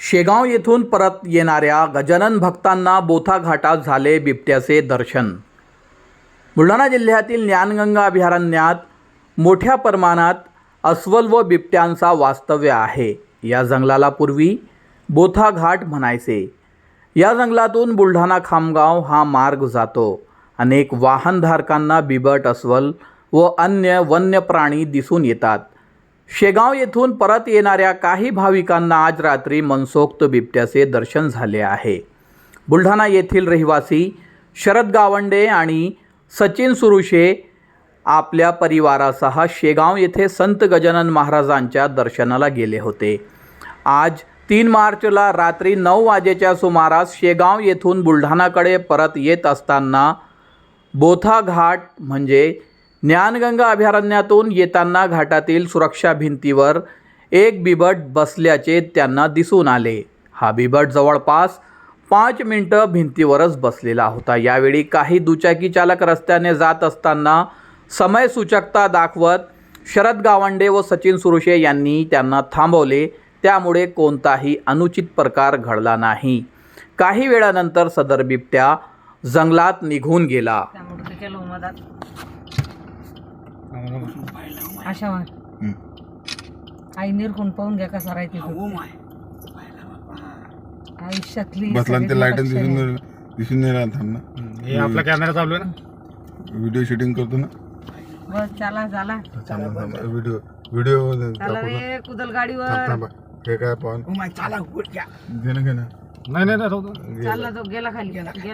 शेगाव येथून परत येणाऱ्या गजानन भक्तांना बोथाघाटात झाले बिबट्याचे दर्शन. बुलढाणा जिल्ह्यातील ज्ञानगंगा अभयारण्यात मोठ्या प्रमाणात अस्वल व बिबट्यांचा वास्तव्य आहे. या जंगलाला पूर्वी बोथाघाट म्हणायचे. या जंगलातून बुलढाणा खामगाव हा मार्ग जातो. अनेक वाहनधारकांना बिबट अस्वल व अन्य वन्य प्राणी दिसून येतात. शेगाव येथून परत येणाऱ्या काही भाविकांना आज रात्री मनसोक्त बिबट्याचे दर्शन झाले आहे. बुलढाणा येथील रहिवासी शरद गावंडे आणि सचिन सुरुशे आपल्या परिवारासह शेगाव येथे संत गजानन महाराजांच्या दर्शनाला गेले होते. आज तीन मार्चला रात्री नऊ वाजेच्या सुमारास शेगाव येथून बुलढाणाकडे परत येत असताना बोथा घाट म्हणजे ज्ञानगंगा अभयारण्यातून येताना घाटातील सुरक्षा भिंतीवर एक बिबट बसल्याचे त्यांना दिसून आले. हा बिबट जवळपास पाच मिनटं भिंतीवरच बसलेला होता. यावेळी काही दुचाकी चालक रस्त्याने जात असताना समयसूचकता दाखवत शरद गावंडे व सचिन सुरुशे यांनी त्यांना थांबवले. त्यामुळे कोणताही अनुचित प्रकार घडला नाही. काही वेळानंतर सदर बिबट्या जंगलात निघून गेला. अशा आई निरखून पाहून घ्या कसा राहते तो. आयुष्यातली बसला ते लाइट मोठा दिसून क्षण आहे. नाही- दिसून नाही राहत थांब ना. हे आपला कॅमेरा चालू आहे ना? व्हिडिओ शूटिंग करतो ना. बस चला झाला व्हिडिओ व्हिडिओ चला रे कुदल गाडीवर. थांबा हे काय पाहून? घे ना घे ना. नाही नाही नाही राहू दे. चालला तो गेला खाली गेला खाली.